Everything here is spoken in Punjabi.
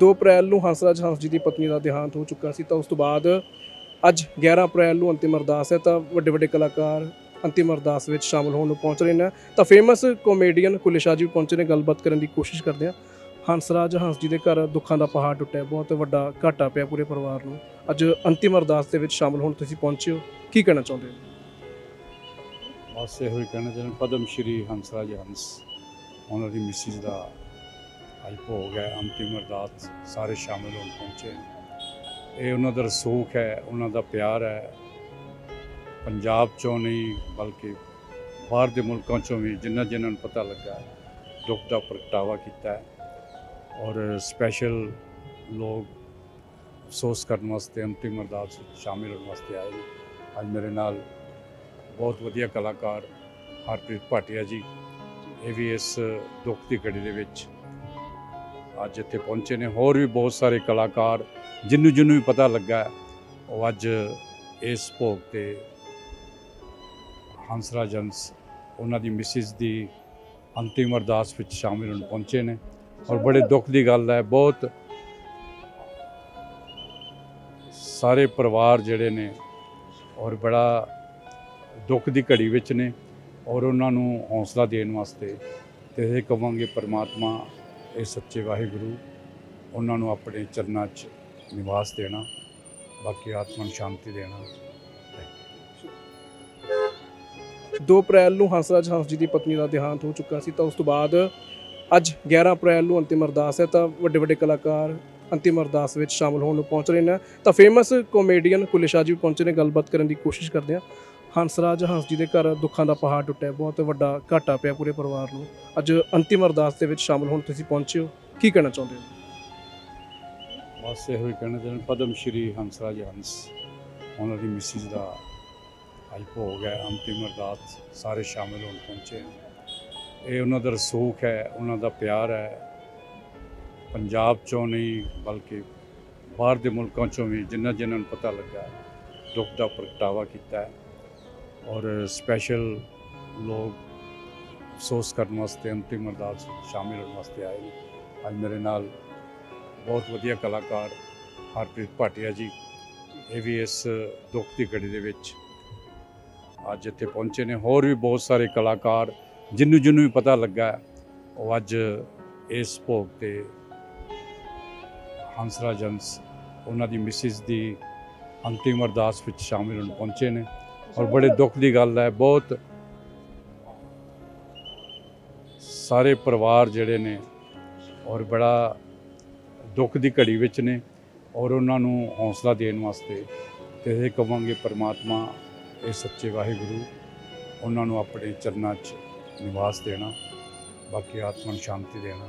2 ਅਪ੍ਰੈਲ ਨੂੰ ਹੰਸਰਾਜ ਹੰਸ ਜੀ ਦੀ ਪਤਨੀ ਦਾ ਦੇਹਾਂਤ ਹੋ ਚੁੱਕਾ ਸੀ ਤਾਂ ਉਸ ਤੋਂ ਬਾਅਦ ਅੱਜ 11 ਅਪ੍ਰੈਲ ਨੂੰ ਅੰਤਿਮ ਅਰਦਾਸ ਹੈ ਤਾਂ ਵੱਡੇ ਵੱਡੇ ਕਲਾਕਾਰ ਅੰਤਿਮ ਅਰਦਾਸ ਵਿੱਚ ਸ਼ਾਮਲ ਹੋਣ ਨੂੰ ਪਹੁੰਚ ਰਹੇ ਨੇ। ਤਾਂ ਫੇਮਸ ਕਾਮੇਡੀਅਨ ਕੁਲੇ ਸ਼ਾਹ ਜੀ ਪਹੁੰਚੇ ਨੇ, ਗੱਲਬਾਤ ਕਰਨ ਦੀ ਕੋਸ਼ਿਸ਼ ਕਰਦੇ ਆ ਹੰਸਰਾਜ ਹੰਸ ਜੀ ਦੇ ਘਰ ਦੁੱਖਾਂ ਦਾ ਪਹਾੜ ਟੁੱਟਿਆ, ਬਹੁਤ ਵੱਡਾ ਘਾਟਾ ਪਿਆ ਪੂਰੇ ਪਰਿਵਾਰ ਨੂੰ। ਅੱਜ ਅੰਤਿਮ ਅਰਦਾਸ ਦੇ ਵਿੱਚ ਸ਼ਾਮਲ ਹੋਣ ਤੁਸੀਂ ਪਹੁੰਚੇ ਹੋ। ਕੀ ਕਹਿਣਾ ਚਾਹੁੰਦੇ ਹੋ? ਬਸ ਇਹੋ ਹੀ ਕਹਿਣਾ ਚਾਹੁੰਦਾ, ਪਦਮ ਸ਼੍ਰੀ ਹੰਸਰਾਜ ਹੰਸ, ਉਹਨਾਂ ਦੀ ਮਿਸਿਸ ਦਾ ਭੋਗ ਹੈ ਅੰਤਿਮ ਅਰਦਾਸ ਸਾਰੇ ਸ਼ਾਮਿਲ ਹੋਣ ਪਹੁੰਚੇ। ਇਹ ਉਹਨਾਂ ਦਾ ਰਸੂਖ ਹੈ, ਉਹਨਾਂ ਦਾ ਪਿਆਰ ਹੈ। ਪੰਜਾਬ ਚੋਂ ਨਹੀਂ, ਬਲਕਿ ਬਾਹਰ ਦੇ ਮੁਲਕਾਂ ਚੋਂ ਵੀ ਜਿਨ੍ਹਾਂ ਜਿਨ੍ਹਾਂ ਨੂੰ ਪਤਾ ਲੱਗਾ, ਦੁੱਖ ਦਾ ਪ੍ਰਗਟਾਵਾ ਕੀਤਾ ਹੈ। ਔਰ ਸਪੈਸ਼ਲ ਲੋਕ ਅਫਸੋਸ ਕਰਨ ਵਾਸਤੇ, ਅੰਤਿਮ ਅਰਦਾਸ ਵਿੱਚ ਸ਼ਾਮਿਲ ਹੋਣ ਵਾਸਤੇ ਆਏ ਨੇ। ਅੱਜ ਮੇਰੇ ਨਾਲ ਬਹੁਤ ਵਧੀਆ ਕਲਾਕਾਰ ਹਰਪ੍ਰੀਤ ਭਾਟੀਆ ਜੀ, ਇਹ ਵੀ ਇਸ ਦੁੱਖ ਦੀ ਘੜੀ ਦੇ ਵਿੱਚ ਅੱਜ ਇੱਥੇ ਪਹੁੰਚੇ ਨੇ। ਹੋਰ ਵੀ ਬਹੁਤ ਸਾਰੇ ਕਲਾਕਾਰ ਜਿਹਨੂੰ ਜਿਹਨੂੰ ਵੀ ਪਤਾ ਲੱਗਾ, ਉਹ ਅੱਜ ਇਸ ਭੋਗ ਤੇ ਹੰਸਰਾਜ ਹੰਸ ਉਹਨਾਂ ਦੀ ਮਿਸਿਸ ਦੀ ਅੰਤਿਮ ਅਰਦਾਸ ਵਿੱਚ ਸ਼ਾਮਿਲ ਹੋਣ ਪਹੁੰਚੇ ਨੇ। ਔਰ ਬੜੇ ਦੁੱਖ ਦੀ ਗੱਲ ਹੈ, ਬਹੁਤ ਸਾਰੇ ਪਰਿਵਾਰ ਜਿਹੜੇ ਨੇ, ਔਰ ਬੜਾ ਦੁੱਖ ਦੀ ਘੜੀ ਵਿੱਚ ਨੇ, ਔਰ ਉਹਨਾਂ ਨੂੰ ਹੌਸਲਾ ਦੇਣ ਵਾਸਤੇ ਤੇ ਇਹ ਕਵਾਂਗੇ ਪਰਮਾਤਮਾ ਇਹ ਸੱਚੇ ਵਾਹਿਗੁਰੂ ਉਹਨਾਂ ਨੂੰ ਆਪਣੇ ਚਰਨਾਂ 'ਚ ਨਿਵਾਸ ਦੇਣਾ, ਬਾਕੀ ਆਤਮਾ ਨੂੰ ਸ਼ਾਂਤੀ ਦੇਣਾ। 2 ਅਪ੍ਰੈਲ ਨੂੰ ਹੰਸਰਾਜ ਹੰਸ ਜੀ ਦੀ ਪਤਨੀ ਦਾ ਦੇਹਾਂਤ ਹੋ ਚੁੱਕਾ ਸੀ ਤਾਂ ਉਸ ਤੋਂ ਬਾਅਦ ਅੱਜ 11 ਅਪ੍ਰੈਲ ਨੂੰ ਅੰਤਿਮ ਅਰਦਾਸ ਹੈ ਤਾਂ ਵੱਡੇ ਵੱਡੇ ਕਲਾਕਾਰ ਅੰਤਿਮ ਅਰਦਾਸ ਵਿੱਚ ਸ਼ਾਮਲ ਹੋਣ ਨੂੰ ਪਹੁੰਚ ਰਹੇ ਨੇ। ਤਾਂ ਫੇਮਸ ਕਾਮੇਡੀਅਨ ਕੁਲੇਸ਼ਾਹ ਜੀ ਵੀ ਪਹੁੰਚੇ ਨੇ, ਗੱਲਬਾਤ ਕਰਨ ਦੀ ਕੋਸ਼ਿਸ਼ ਕਰਦੇ ਆ ਹੰਸਰਾਜ ਹੰਸ ਜੀ ਦੇ ਘਰ ਦੁੱਖਾਂ ਦਾ ਪਹਾੜ ਟੁੱਟਿਆ, ਬਹੁਤ ਵੱਡਾ ਘਾਟਾ ਪਿਆ ਪੂਰੇ ਪਰਿਵਾਰ ਨੂੰ। ਅੱਜ ਅੰਤਿਮ ਅਰਦਾਸ ਦੇ ਵਿੱਚ ਸ਼ਾਮਲ ਹੋਣ ਤੁਸੀਂ ਪਹੁੰਚੇ ਹੋ। ਕੀ ਕਹਿਣਾ ਚਾਹੁੰਦੇ ਹੋ? ਬਸ ਇਹੋ ਹੀ ਕਹਿਣਾ ਚਾਹੁੰਦੇ, ਪਦਮ ਸ਼੍ਰੀ ਹੰਸਰਾਜ ਹੰਸ। ਉਹਨਾਂ ਦੀ ਮਿਸਿਸ ਦਾ ਅੱਜ ਭੋਗ ਹੈ, ਅੰਤਿਮ ਅਰਦਾਸ ਸਾਰੇ ਸ਼ਾਮਿਲ ਹੋਣ ਪਹੁੰਚੇ ਇਹ ਉਹਨਾਂ ਦਾ ਰਸੂਖ ਹੈ, ਉਹਨਾਂ ਦਾ ਪਿਆਰ ਹੈ। ਪੰਜਾਬ ਚੋਂ ਨਹੀਂ, ਬਲਕਿ ਬਾਹਰ ਦੇ ਮੁਲਕਾਂ ਚੋਂ ਵੀ ਜਿਨ੍ਹਾਂ ਜਿਨ੍ਹਾਂ ਨੂੰ ਪਤਾ ਲੱਗਾ, ਦੁੱਖ ਦਾ ਪ੍ਰਗਟਾਵਾ ਕੀਤਾ ਹੈ। ਔਰ ਸਪੈਸ਼ਲ ਲੋਕ ਅਫਸੋਸ ਕਰਨ ਵਾਸਤੇ, ਅੰਤਿਮ ਅਰਦਾਸ ਸ਼ਾਮਿਲ ਹੋਣ ਵਾਸਤੇ ਆਏ ਨੇ। ਅੱਜ ਮੇਰੇ ਨਾਲ ਬਹੁਤ ਵਧੀਆ ਕਲਾਕਾਰ ਹਰਪ੍ਰੀਤ ਭਾਟੀਆ ਜੀ, ਇਹ ਵੀ ਇਸ ਦੁੱਖ ਦੀ ਘੜੀ ਦੇ ਵਿੱਚ ਅੱਜ ਇੱਥੇ ਪਹੁੰਚੇ ਨੇ। ਹੋਰ ਵੀ ਬਹੁਤ ਸਾਰੇ ਕਲਾਕਾਰ ਜਿਹਨੂੰ ਜਿਹਨੂੰ ਵੀ ਪਤਾ ਲੱਗਾ, ਉਹ ਅੱਜ ਇਸ ਭੋਗ ਤੇ ਹੰਸਰਾ ਜੰਸ ਉਹਨਾਂ ਦੀ ਮਿਸਿਸ ਦੀ ਅੰਤਿਮ ਅਰਦਾਸ ਵਿੱਚ ਸ਼ਾਮਿਲ ਹੋਣ ਪਹੁੰਚੇ ਨੇ। ਔਰ ਬੜੇ ਦੁੱਖ ਦੀ ਗੱਲ ਹੈ, ਬਹੁਤ ਸਾਰੇ ਪਰਿਵਾਰ ਜਿਹੜੇ ਨੇ ਔਰ ਬੜਾ ਦੁੱਖ ਦੀ ਘੜੀ ਵਿੱਚ ਨੇ ਔਰ ਉਹਨਾਂ ਨੂੰ ਹੌਸਲਾ ਦੇਣ ਵਾਸਤੇ ਤੇ ਇਹ ਕਵਾਂਗੇ ਪਰਮਾਤਮਾ ਇਹ ਸੱਚੇ ਵਾਹਿਗੁਰੂ ਉਹਨਾਂ ਨੂੰ ਆਪਣੇ ਚਰਨਾਂ 'ਚ ਨਿਵਾਸ ਦੇਣਾ, ਬਾਕੀ ਆਤਮਾ ਨੂੰ ਸ਼ਾਂਤੀ ਦੇਣਾ।